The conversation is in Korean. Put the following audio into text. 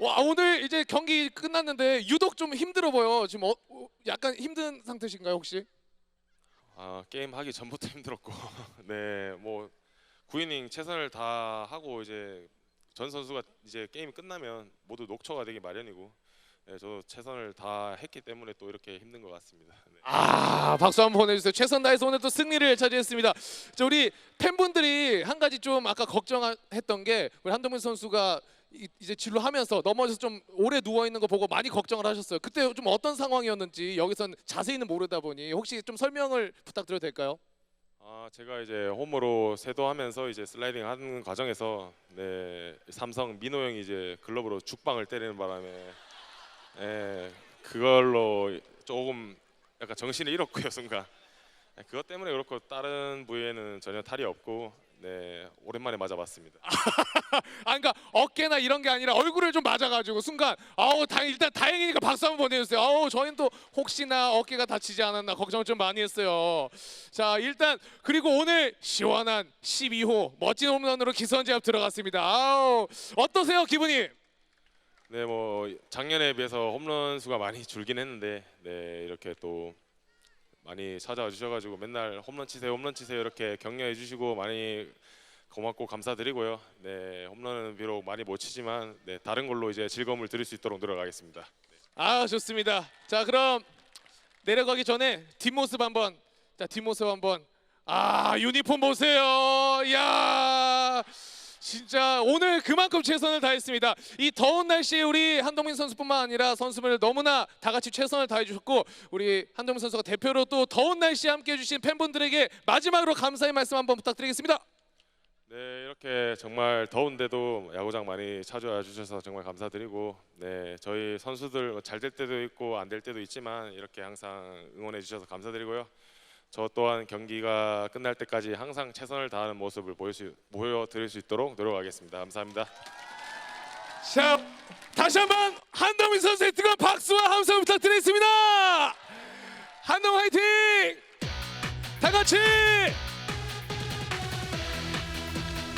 와 오늘 이제 경기 끝났는데 유독 좀 힘들어 보여. 지금 어, 어, 약간 힘든 상태신가요 혹시? 아, 게임 하기 전부터 힘들었고, 네, 뭐 9이닝 최선을 다 하고 이제 전 선수가 이제 게임이 끝나면 모두 녹초가 되기 마련이고, 네, 저도 최선을 다 했기 때문에 또 이렇게 힘든 것 같습니다. 네. 아 박수 한번 보내주세요. 최선 다해서 오늘 또 승리를 차지했습니다. 자 우리 팬분들이 한 가지 좀 아까 걱정했던 게 우리 한동민 선수가 이- 이제 진로하면서 넘어져서 좀 오래 누워 있는 거 보고 많이 걱정을 하셨어요. 그때 좀 어떤 상황이었는지 여기선 자세히는 모르다 보니 혹시 좀 설명을 부탁드려도 될까요? 아, 제가 이제 홈으로 세도하면서 이제 슬라이딩 하는 과정에서 네, 삼성 민호 형이 이제 글러브로 죽방을 때리는 바람에 예, 그걸로 조금 약간 정신을 잃었고요 순간. 네, 그것 때문에 그렇고 다른 부위에는 전혀 탈이 없고 네, 오랜만에 맞아봤습니다. 아 그러니까 어깨나 이런 게 아니라 얼굴을 좀 맞아가지고 순간 아우 다 일단 다행이니까 박수 한번 보내주세요. 아우 저희는 또 혹시나 어깨가 다치지 않았나 걱정을 좀 많이 했어요. 자 일단 그리고 오늘 시원한 12호 멋진 홈런으로 기선제압 들어갔습니다. 아우 어떠세요 기분이? 네, 뭐 작년에 비해서 홈런 수가 많이 줄긴 했는데 네, 이렇게 또 많이 찾아와 주셔가지고 맨날 홈런 치세요, 홈런 치세요 이렇게 격려해 주시고 많이 고맙고 감사드리고요. 네, 홈런은 비록 많이 못 치지만 네, 다른 걸로 이제 즐거움을 드릴 수 있도록 노력하겠습니다. 아 좋습니다. 자 그럼 내려가기 전에 뒷모습 한번 자 뒷모습 한번 아 유니폼 보세요. 야 진짜 오늘 그만큼 최선을 다했습니다. 이 더운 날씨에 우리 한동민 선수뿐만 아니라 선수들 너무나 다 같이 최선을 다해 주셨고 우리 한동민 선수가 대표로 또 더운 날씨에 함께 해 주신 팬분들에게 마지막으로 감사의 말씀 한번 부탁드리겠습니다. 네, 이렇게 정말 더운데도 야구장 많이 찾아와 주셔서 정말 감사드리고 네, 저희 선수들 잘 될 때도 있고 안 될 때도 있지만 이렇게 항상 응원해 주셔서 감사드리고요. 저 또한 경기가 끝날 때까지 항상 최선을 다하는 모습을 보여드릴 수 있도록 노력하겠습니다. 감사합니다. 자 다시 한번 한동민 선수의 뜨거운 박수와 함성 부탁드리겠습니다. 한동 화이팅! 다 같이